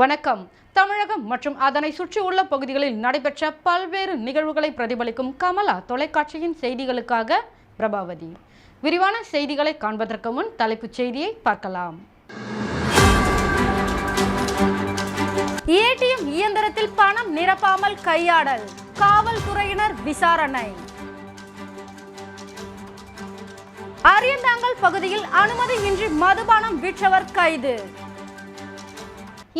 வணக்கம். தமிழகம் மற்றும் அதனை சுற்றியுள்ள பகுதிகளில் நடைபெற்ற பல்வேறு நிகழ்வுகளை பிரதிபலிக்கும் கமலா தொலைக்காட்சியின் செய்திகளுக்காக பிரபாவதி. விரிவான செய்திகளை காண்பதற்கு முன் தலைப்புச் செய்தியை பார்க்கலாம். ஏடிஎம் இயந்திரத்தில் பணம் நிரப்பாமல் கையாடல் காவல்துறையினர் விசாரணை. அரியந்தாங்கல் பகுதியில் அனுமதியின்றி மதுபானம் விற்றவர் கைது.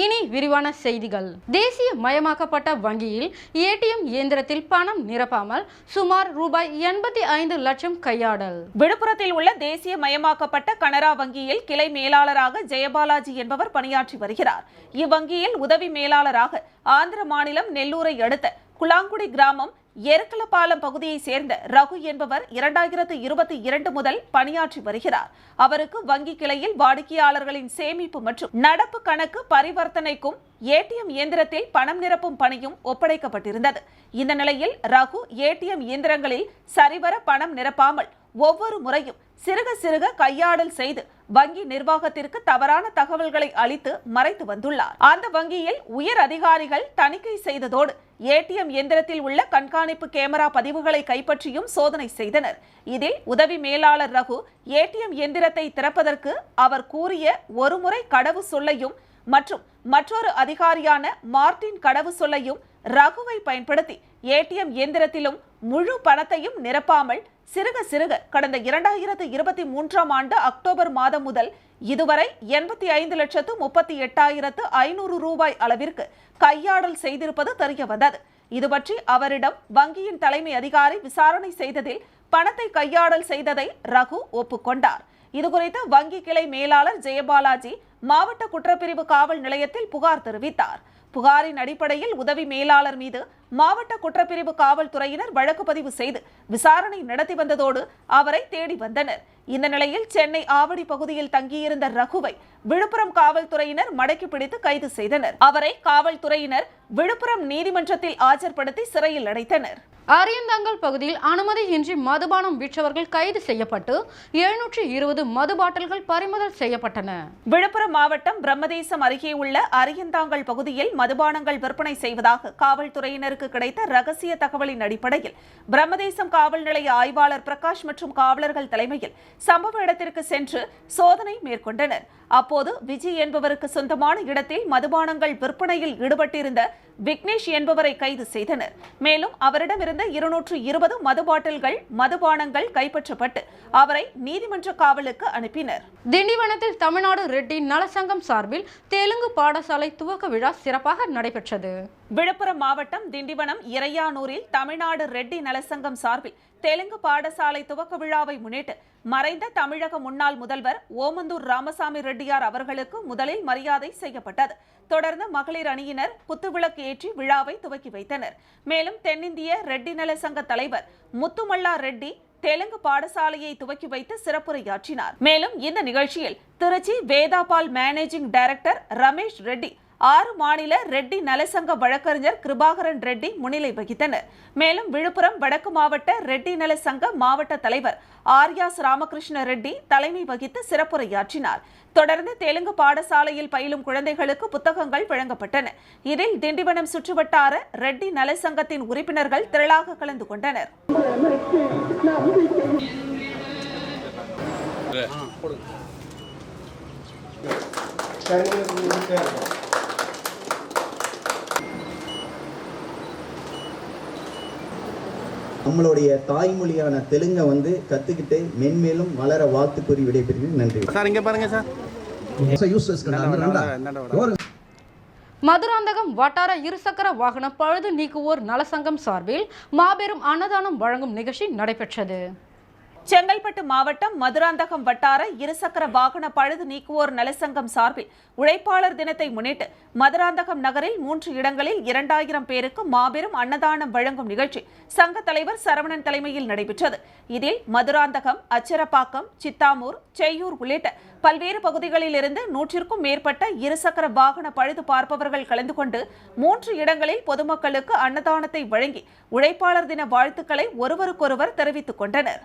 இனி விரிவான செய்திகள். தேசிய மயமாக்கப்பட்ட வங்கியில் ஏடிஎம் இயந்திரத்தில் பணம் நிரப்பாமல் சுமார் ரூபாய் எண்பத்தி ஐந்து லட்சம் கையாடல். விழுப்புரத்தில் உள்ள தேசிய மயமாக்கப்பட்ட கனரா வங்கியில் கிளை மேலாளராக ஜெயபாலாஜி என்பவர் பணியாற்றி வருகிறார். இவ்வங்கியில் உதவி மேலாளராக ஆந்திர மாநிலம் நெல்லூரை அடுத்த குளாங்குடி கிராமம் எருக்கலப்பாலம் பகுதியைச் சேர்ந்த ரகு என்பவர் இரண்டாயிரத்து இருபத்தி இரண்டு முதல் பணியாற்றி வருகிறார். அவருக்கு வங்கி கிளையில் வாடிக்கையாளர்களின் சேமிப்பு மற்றும் நடப்பு கணக்கு பரிவர்த்தனைக்கும் ஏடிஎம் இயந்திரத்தில் பணம் நிரப்பும் பணியும் ஒப்படைக்கப்பட்டிருந்தது. இந்த நிலையில் ரகு ஏடிஎம் இயந்திரங்களில் சரிவர பணம் நிரப்பாமல் ஒவ்வொரு முறையும் சிறுக சிறுக கையாடல் செய்து வங்கி நிர்வாகத்திற்கு தவறான தகவல்களை அளித்து மறைத்து வந்துள்ளார். அந்த வங்கியில் உயர் அதிகாரிகள் தணிக்கை செய்ததோடு ஏடிஎம் இயந்திரத்தில் உள்ள கண்காணிப்பு கேமரா பதிவுகளை கைப்பற்றியும் சோதனை செய்தனர். இதில் உதவி மேலாளர் ரகு ஏடிஎம் இயந்திரத்தை திறப்பதற்கு அவர் கூறிய ஒருமுறை கடவு சொல்லையும் மற்றும் மற்றொரு அதிகாரியான மார்டின் கடவு சொல்லையும் ரகுவை பயன்படுத்தி ஏடிஎம் இயந்திரத்திலும் முழு பணத்தையும் நிரப்பாமல் சிறுக சிறுக கடந்த இரண்டாயிரத்து இருபத்தி மூன்றாம் ஆண்டு அக்டோபர் மாதம் முதல் இதுவரை எண்பத்தி ஐந்து லட்சத்து முப்பத்தி எட்டாயிரத்து ஐநூறு ரூபாய் அளவிற்கு கையாடல் செய்திருப்பது தெரிய வந்தது இது பற்றி அவரிடம் வங்கியின் தலைமை அதிகாரி விசாரணை செய்ததில் பணத்தை கையாடல் செய்ததை ரகு ஒப்புக்கொண்டார். இதுகுறித்து வங்கி கிளை மேலாளர் ஜெயபாலாஜி மாவட்ட குற்றப்பிரிவு காவல் நிலையத்தில் புகார் தெரிவித்தார். புகாரின் அடிப்படையில் உதவி மேலாளர் மீது மாவட்ட குற்றப்பிரிவு காவல்துறையினர் வழக்கு பதிவு செய்து விசாரணை நடத்தி வந்ததோடு அவரை தேடி வந்தனர். இந்த நிலையில் சென்னை ஆவடி பகுதியில் தங்கியிருந்த ரகுவை விழுப்புரம் காவல்துறையினர் மடக்கி பிடித்து கைது செய்தனர். அவரை காவல்துறையினர் விழுப்புரம் நீதிமன்றத்தில் ஆஜர்படுத்தி சிறையில் அடைத்தனர். அரியந்தாங்கல் பகுதியில் அனுமதியின்றி மதுபானம் விற்றவர்கள் கைது செய்யப்பட்டு எழுநூற்றி இருபது மது பாட்டில்கள் பறிமுதல் செய்யப்பட்டன. விழுப்புரம் மாவட்டம் பிரம்மதேசம் அருகே உள்ள அரியந்தாங்கல் பகுதியில் மதுபானங்கள் விற்பனை செய்வதாக காவல்துறையினருக்கு கிடைத்த ரகசிய தகவலின் அடிப்படையில் பிரம்மதேசம் காவல் நிலைய ஆய்வாளர் பிரகாஷ் மற்றும் காவலர்கள் தலைமையில் சம்பவ இடத்திற்கு சென்று சோதனை மேற்கொண்டனர். அப்போது விஜய் என்பவருக்கு சொந்தமான இடத்தில் மதுபானங்கள் விற்பனையில் ஈடுபட்டிருந்த விக்னேஷ் என்பவரை கைது செய்தனர். மேலும் அவரிடமிருந்த இருநூற்று இருபது மது பாட்டில்கள் மதுபானங்கள் கைப்பற்றப்பட்டு அவரை நீதிமன்ற காவலுக்கு அனுப்பினர். திண்டிவனத்தில் தமிழ்நாடு ரெட்டி நலசங்கம் சார்பில் தெலுங்கு பாடசாலை துவக்க விழா சிறப்பாக நடைபெற்றது. விழுப்புரம் மாவட்டம் திண்டிவனம் இறையானூரில் தமிழ்நாடு ரெட்டி நலசங்கம் சார்பில் தெலுங்கு பாடசாலை துவக்க விழாவை முன்னிட்டு மறைந்த தமிழக முன்னாள் முதல்வர் ஓமந்தூர் ராமசாமி ரெட்டியார் அவர்களுக்கு முதலில் மரியாதை செய்யப்பட்டது. தொடர்ந்து மகளிர் அணியினர் குத்துவிளக்கு ஏற்றி விழாவை துவக்கி வைத்தனர். மேலும் தென்னிந்திய ரெட்டி நல சங்க தலைவர் முத்துமல்லா ரெட்டி தெலுங்கு பாடசாலையை துவக்கி வைத்து சிறப்புரையாற்றினார். மேலும் இந்த நிகழ்ச்சியில் திருச்சி வேதாபால் மேனேஜிங் டைரக்டர் ரமேஷ் ரெட்டி ஆறு மாநில ரெட்டி நலசங்க வழக்கறிஞர் கிருபாகரன் ரெட்டி முன்னிலை வகித்தனர். மேலும் விழுப்புரம் வடக்கு மாவட்ட ரெட்டி நலசங்க மாவட்ட தலைவர் ஆர்யாஸ் ராமகிருஷ்ண ரெட்டி தலைமை வகித்து சிறப்புரையாற்றினார். தொடர்ந்து தெலுங்கு பாடசாலையில் பயிலும் குழந்தைகளுக்கு புத்தகங்கள் வழங்கப்பட்டன. இதில் திண்டிவனம் சுற்றுவட்டார ரெட்டி நலசங்கத்தின் உறுப்பினர்கள் திரளாக கலந்து கொண்டனர். நம்மளுடைய தாய்மொழியான தெலுங்கை வந்து கற்றுக்கிட்டு மென்மேலும் வளர வாழ்த்து கூறி விடைபெறுகிறேன். நன்றி. சார் இங்க பாருங்க சார். மதுராந்தகம் வட்டார இருசக்கர வாகன பழுது நீக்குவோர் நலசங்கம் சார்பில் மாபெரும் அன்னதானம் வழங்கும் நிகழ்ச்சி நடைபெற்றது. செங்கல்பட்டு மாவட்டம் மதுராந்தகம் வட்டார இருசக்கர வாகன பழுது நீக்குவோர் நலசங்கம் சார்பில் உழைப்பாளர் தினத்தை முன்னிட்டு மதுராந்தகம் நகரில் மூன்று இடங்களில் இரண்டாயிரம் பேருக்கு மாபெரும் அன்னதானம் வழங்கும் நிகழ்ச்சி சங்க தலைவர் சரவணன் தலைமையில் நடைபெற்றது. இதில் மதுராந்தகம் அச்சரப்பாக்கம் சித்தாமூர் செய்யூர் உள்ளிட்ட பல்வேறு பகுதிகளில் இருந்து நூற்றிற்கும் மேற்பட்ட இருசக்கர வாகன பழுது பார்ப்பவர்கள் கலந்து கொண்டு மூன்று இடங்களில் பொதுமக்களுக்கு அன்னதானத்தை வழங்கி உழைப்பாளர் தின வாழ்த்துக்களை ஒருவருக்கொருவர் தெரிவித்துக் கொண்டனர்.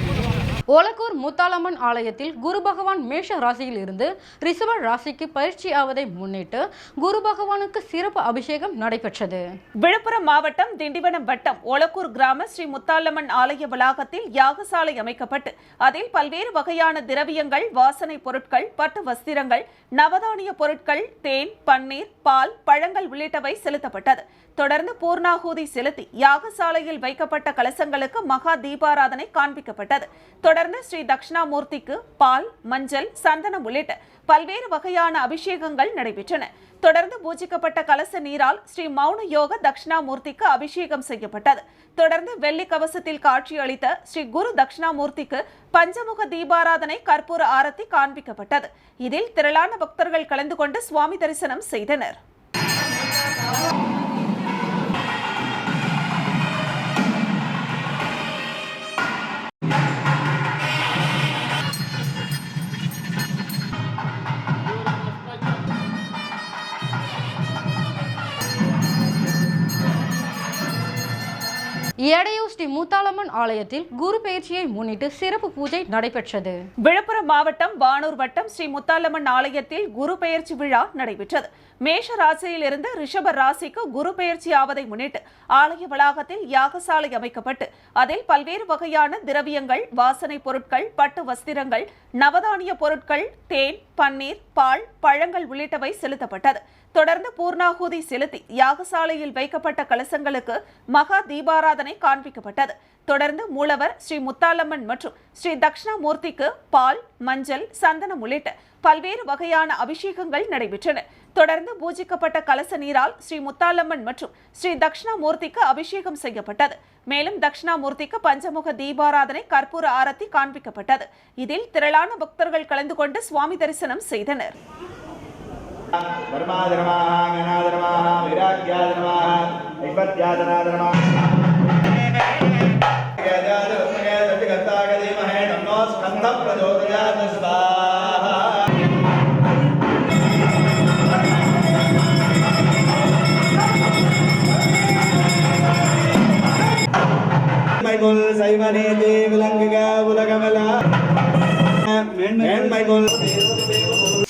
ஒலக்கூர் முத்தாலம்மன் ஆலயத்தில் குரு பகவான் மேஷ ராசியில் இருந்து ரிஷப ராசிக்கு பயிற்சி ஆவதை முன்னிட்டு குரு பகவானுக்கு சிறப்பு அபிஷேகம் நடைபெற்றது. விழுப்புரம் மாவட்டம் திண்டிவனம் வட்டம் ஒலக்கூர் கிராம ஸ்ரீ முத்தாலம்மன் ஆலய வளாகத்தில் யாகசாலை அமைக்கப்பட்டு அதில் பல்வேறு வகையான திரவியங்கள் வாசனை பொருட்கள் பட்டு வஸ்திரங்கள் நவதானிய பொருட்கள் தேன் பன்னீர் பால் பழங்கள் உள்ளிட்டவை செலுத்தப்பட்டது. தொடர்ந்து பூர்ணாகூதி செலுத்தி யாகசாலையில் வைக்கப்பட்ட கலசங்களுக்கு மகா தீபாராதனை காண்பிக்கப்பட்டது. தொடர்ந்து ஸ்ரீ தட்சிணாமூர்த்திக்கு பால் மஞ்சள் சந்தனம் உள்ளிட்ட பல்வேறு வகையான அபிஷேகங்கள் நடைபெற்றன. தொடர்ந்து பூஜிக்கப்பட்ட கலச நீரால் ஸ்ரீ மௌன யோக தட்சிணாமூர்த்திக்கு அபிஷேகம் செய்யப்பட்டது. தொடர்ந்து வெள்ளி கவசத்தில் காட்சியளித்த ஸ்ரீ குரு தட்சிணாமூர்த்திக்கு பஞ்சமுக தீபாராதனை கற்பூர ஆரத்தி காண்பிக்கப்பட்டது. இதில் திரளான பக்தர்கள் கலந்து கொண்டு சுவாமி தரிசனம் செய்தனர். எடையூர் ஸ்ரீ மூத்தாளம்மன் ஆலயத்தில் குரு பெயர்ச்சியை முன்னிட்டு சிறப்பு பூஜை நடைபெற்றது. விழுப்புரம் மாவட்டம் வானூர் வட்டம் ஸ்ரீ முத்தாலம்மன் ஆலயத்தில் குரு பெயர்ச்சி விழா நடைபெற்றது. மேஷ ராசியில் இருந்து ரிஷப ராசிக்கு குரு பெயர்ச்சி ஆவதை முன்னிட்டு ஆலய வளாகத்தில் யாகசாலை அமைக்கப்பட்டு அதில் பல்வேறு வகையான திரவியங்கள் வாசனை பொருட்கள் பட்டு வஸ்திரங்கள் நவதானிய பொருட்கள் தேன் பன்னீர் பால் பழங்கள் உள்ளிட்டவை செலுத்தப்பட்டது. தொடர்ந்து பூர்ணாகுதி செலுத்தி யாகசாலையில் வைக்கப்பட்ட கலசங்களுக்கு மகா தீபாராதனை காண்பிக்கப்பட்டது. தொடர்ந்து மூலவர் ஸ்ரீ முத்தாலம்மன் மற்றும் ஸ்ரீ தக்ஷணாமூர்த்திக்கு பால் மஞ்சள் சந்தனம் உள்ளிட்ட பல்வேறு வகையான அபிஷேகங்கள் நடைபெற்றன. தொடர்ந்து பூஜிக்கப்பட்ட கலச நீரால் ஸ்ரீ முத்தாலம்மன் மற்றும் ஸ்ரீ தக்ஷணாமூர்த்திக்கு அபிஷேகம் செய்யப்பட்டது. மேலும் தக்ஷணாமூர்த்திக்கு பஞ்சமுக தீபாராதனை கற்பூர ஆரத்தி காண்பிக்கப்பட்டது. இதில் திரளான பக்தர்கள் கலந்து கொண்டு சுவாமி தரிசனம் செய்தனர். பிரதோதயா மைகுல் சைவநீதி விலங்குக உலகமலா. மேன்மைகுல்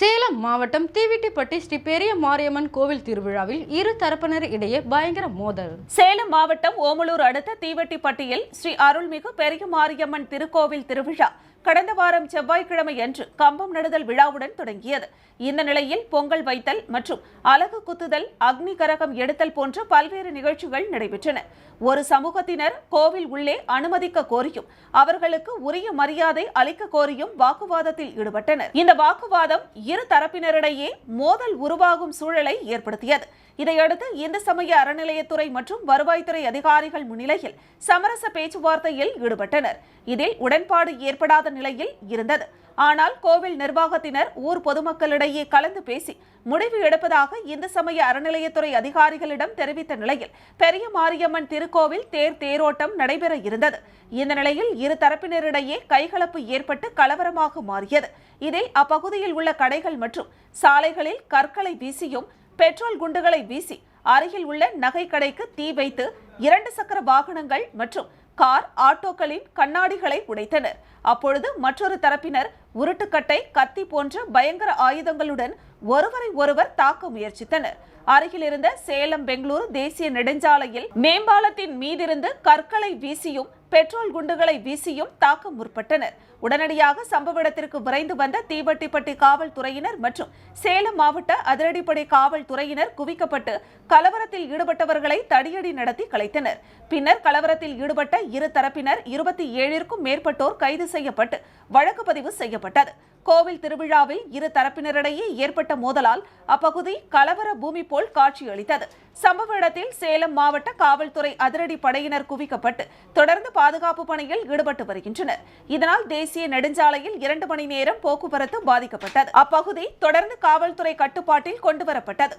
சேலம் மாவட்டம் தீவிட்டிப்பட்டி ஸ்ரீ பெரிய மாரியம்மன் கோவில் திருவிழாவில் இரு தரப்பினர் இடையே பயங்கர மோதல். சேலம் மாவட்டம் ஓமலூர் அடுத்த தீவட்டிப்பட்டியில் ஸ்ரீ அருள்மிகு பெரிய மாரியம்மன் திருக்கோவில் திருவிழா. கடந்த வாரம் செவ்வாய்க்கிழமை அன்று கம்பம் நடுதல் விழாவுடன் தொடங்கியது. இந்த நிலையில் பொங்கல் வைத்தல் மற்றும் அலகு குத்துதல் அக்னி கரகம் எடுத்தல் போன்ற பல்வேறு நிகழ்ச்சிகள் நடைபெற்றன. ஒரு சமூகத்தினர் கோவில் உள்ளே அனுமதிக்க கோரியும் அவர்களுக்கு உரிய மரியாதை அளிக்க கோரியும் வாக்குவாதத்தில் ஈடுபட்டனர். இந்த வாக்குவாதம் இரு தரப்பினரிடையே மோதல் உருவாகும் சூழலை ஏற்படுத்தியது. இதையடுத்து இந்து சமய அறநிலையத்துறை மற்றும் வருவாய்த்துறை அதிகாரிகள் முன்னிலையில் சமரச பேச்சுவார்த்தையில் ஈடுபட்டனர். இதில் உடன்பாடு ஏற்படாத நிலையில் இருந்தது. ஆனால் கோவில் நிர்வாகத்தினர் ஊர் பொதுமக்களிடையே கலந்து பேசி முடிவு எடுப்பதாக இந்து சமய அறநிலையத்துறை அதிகாரிகளிடம் தெரிவித்த நிலையில் பெரிய மாரியம்மன் திருக்கோவில் தேர் தேரோட்டம் நடைபெற இருந்தது. இந்த நிலையில் இரு தரப்பினரிடையே கைகலப்பு ஏற்பட்டு கலவரமாக மாறியது. இதில் அப்பகுதியில் உள்ள கடைகள் மற்றும் சாலைகளில் கற்களை வீசியும் பெட்ரோல் குண்டுகளை வீசி அருகில் உள்ள நகை கடைக்கு தீ வைத்து இரண்டு சக்கர வாகனங்கள் மற்றும் கார் ஆட்டோக்களின் கண்ணாடிகளை உடைத்தனர். அப்பொழுது மற்றொரு தரப்பினர் உருட்டுக்கட்டை கத்தி போன்ற பயங்கர ஆயுதங்களுடன் ஒருவரை ஒருவர் தாக்க முயற்சித்தனர். அருகில் இருந்த சேலம் பெங்களூரு தேசிய நெடுஞ்சாலையில் மேம்பாலத்தின் மீதிருந்து கற்களை வீசியும் பெட்ரோல் குண்டுகளை வீசியும் தாக்க முற்பட்டனர். உடனடியாக சம்பவ இடத்திற்கு விரைந்து வந்த தீவட்டிப்பட்டி காவல்துறையினர் மற்றும் சேலம் மாவட்ட அதிரடிப்படை காவல்துறையினர் குவிக்கப்பட்டு கலவரத்தில் ஈடுபட்டவர்களை தடியடி நடத்தி கலைத்தனர். பின்னர் கலவரத்தில் ஈடுபட்ட இரு தரப்பினர் இருபத்தி ஏழிற்கும் மேற்பட்டோர் கைது செய்யப்பட்டு வழக்கு பதிவு செய்யப்பட்டது. கோவில் திருவிழாவில் இரு தரப்பினரிடையே ஏற்பட்ட மோதலால் அப்பகுதி கலவர பூமி போல் காட்சியளித்தது. சம்பவ இடத்தில் சேலம் மாவட்ட காவல்துறை அதிரடி படையினர் குவிக்கப்பட்டு தொடர்ந்து பாதுகாப்பு பணியில் ஈடுபட்டு வருகின்றனர். இதனால் தேசிய நெடுஞ்சாலையில் இரண்டு மணி நேரம் போக்குவரத்து பாதிக்கப்பட்டது. அப்பகுதி தொடர்ந்து காவல்துறை கட்டுப்பாட்டில் கொண்டுவரப்பட்டது.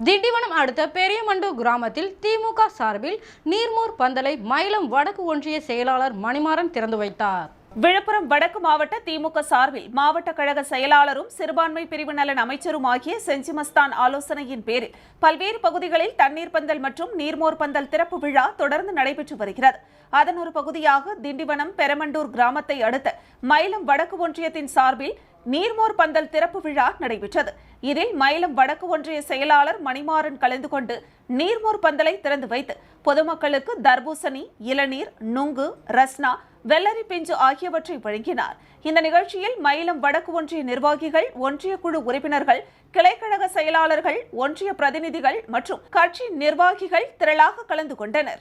திண்டிவனம் அடுத்த பெரியமண்டு கிராமத்தில் திமுக சார்பில் நீர்மூர் பந்தலை மயிலம் வடக்கு ஒன்றிய செயலாளர் மணிமாறன் திறந்து வைத்தார். விழுப்புரம் வடக்கு மாவட்ட திமுக சார்பில் மாவட்ட கழக செயலாளரும் சிறுபான்மை பிரிவு நலன் அமைச்சரும் ஆகிய செஞ்சிமஸ்தான் ஆலோசனையின் பேரில் பல்வேறு பகுதிகளில் தண்ணீர் பந்தல் மற்றும் நீர்மோர் பந்தல் திறப்பு விழா தொடர்ந்து நடைபெற்று வருகிறது. அதன் ஒரு பகுதியாக திண்டிவனம் பெரமண்டூர் கிராமத்தை அடுத்த மயிலம் வடக்கு ஒன்றியத்தின் சார்பில் நீர்மோர் பந்தல் திறப்பு விழா நடைபெற்றது. இதில் மயிலம் வடக்கு ஒன்றிய செயலாளர் மணிமாறன் கலந்து கொண்டு நீர்மோர் பந்தலை திறந்து வைத்து பொதுமக்களுக்கு தர்பூசணி இளநீர் நுங்கு ரஸ்னா வெள்ளரி பிஞ்சு ஆகியவற்றை வழங்கினார். இந்த நிகழ்ச்சியில் மயிலம் வடக்கு ஒன்றிய நிர்வாகிகள் ஒன்றிய குழு உறுப்பினர்கள் கிளைக்கழக செயலாளர்கள் ஒன்றிய பிரதிநிதிகள் மற்றும் கட்சி நிர்வாகிகள் திரளாக கலந்து கொண்டனர்.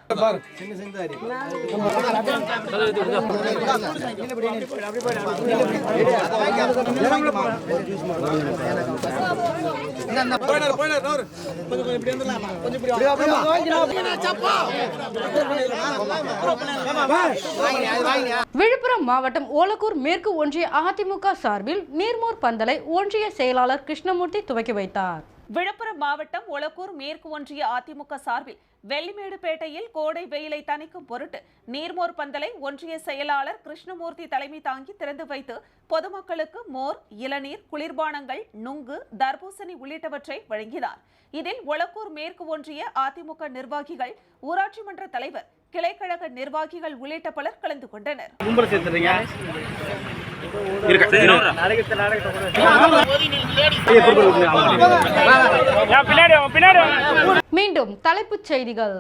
விழுப்புரம் மாவட்டம் ஓலக்கூர் மேற்கு ஒன்றிய அதிமுக சார்பில் நீர்மோர் பந்தலை ஒன்றிய செயலாளர் கிருஷ்ணமூர்த்தி துவக்கி வைத்தார். விழுப்புரம் மாவட்டம் ஒலக்கூர் மேற்கு ஒன்றிய அதிமுக சார்பில் வெள்ளிமேடுபேட்டையில் கோடை வெயிலை தணிக்கும் பொருட்டு நீர்மோர் பந்தலை ஒன்றிய செயலாளர் கிருஷ்ணமூர்த்தி தலைமை தாங்கி திறந்து வைத்து பொதுமக்களுக்கு மோர் இளநீர் குளிர்பானங்கள் நுங்கு தர்பூசணி உள்ளிட்டவற்றை வழங்கினார். இதில் ஒளக்கூர் மேற்கு ஒன்றிய அதிமுக நிர்வாகிகள் ஊராட்சி மன்ற தலைவர் கிளைக்கழக நிர்வாகிகள் உள்ளிட்ட பலர் கலந்து கொண்டனர். மீண்டும் தலைப்புச் செய்திகள்.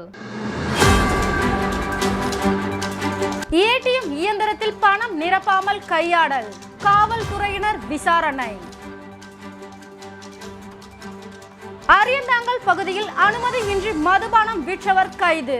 ஏடிஎம் இயந்திரத்தில் பணம் நிரப்பாமல் கையாடல் காவல்துறையினர் விசாரணை. அரியந்தாங்கல் பகுதியில் அனுமதியின்றி மதுபானம் விற்றவர் கைது.